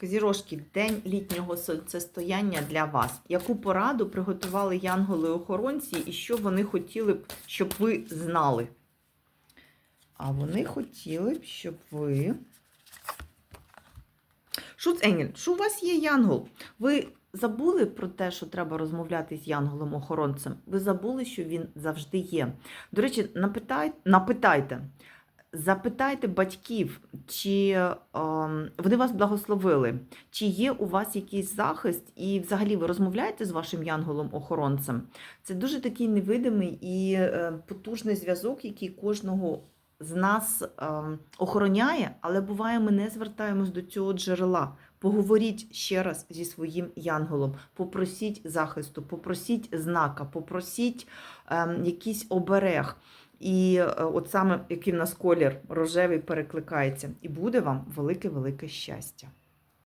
Козірожки, день літнього сонцестояння для вас. Яку пораду приготували янголи-охоронці і що вони хотіли б, щоб ви знали? А вони хотіли б, щоб ви. Шуценгель, що у вас є янгол? Ви забули про те, що треба розмовляти з янголом-охоронцем? Ви забули, що він завжди є. До речі, напитай, напитайте. Запитайте батьків, чи е, вони вас благословили, чи є у вас якийсь захист, і взагалі ви розмовляєте з вашим янголом-охоронцем. Це дуже такий невидимий і е, потужний зв'язок, який кожного з нас е, охороняє, але буває, ми не звертаємось до цього джерела. Поговоріть ще раз зі своїм янголом, попросіть захисту, попросіть знака, попросіть е, якийсь оберег. І е, от саме який в нас колір рожевий перекликається, і буде вам велике-велике щастя.